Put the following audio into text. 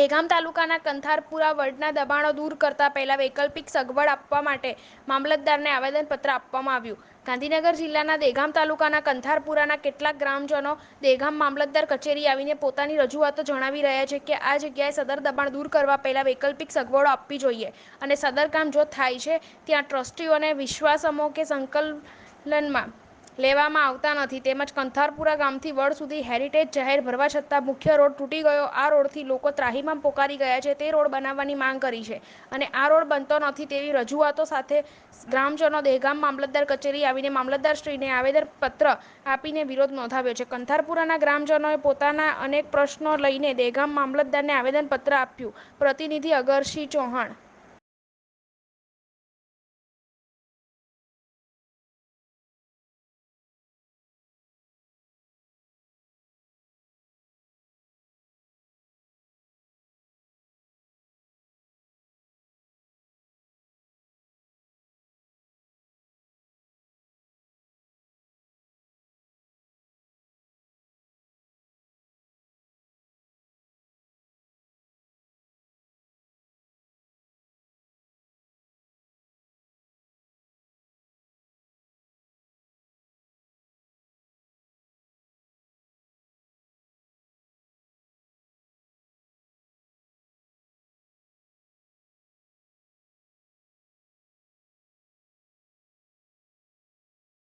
દહેગામ તાલુકાના કંથારપુરા વડના દબાણો દૂર કરતા પહેલા વૈકલ્પિક સગવડ આપવા માટે મામલતદારને આવેદનપત્ર આપવામાં આવ્યું. ગાંધીનગર જિલ્લાના દેગામ તાલુકાના કંથારપુરાના કેટલાક ગ્રામજનો દેગામ મામલતદાર કચેરી આવીને પોતાની રજૂઆતો જણાવી રહ્યા છે કે આ જગ્યાએ સદર દબાણ દૂર કરવા પહેલાં વૈકલ્પિક સગવડો આપવી જોઈએ અને સદર કામ જો થાય છે, ત્યાં ટ્રસ્ટીઓને વિશ્વાસમો કે સંકલનમાં લેવામાં આવતા નથી. તેમજ કંથારપુરા ગામથી વડ સુધી હેરિટેજ જાહેર ભરવા છતાં મુખ્ય રોડ તૂટી ગયો. આ રોડથી લોકો ત્રાહીમામ પોકારી ગયા છે. તે રોડ બનાવવાની માંગ કરી છે. અને આ રોડ બનતો નથી તેવી રજૂઆતો સાથે ગ્રામજનો દહેગામ મામલતદાર કચેરી આવીને મામલતદારશ્રીને આવેદનપત્ર આપીને વિરોધ નોંધાવ્યો છે. કંથારપુરાના ગ્રામજનોએ પોતાના અનેક પ્રશ્નો લઈને દહેગામ મામલતદારને આવેદનપત્ર આપ્યું. પ્રતિનિધિ અગરસિંહ ચૌહાણ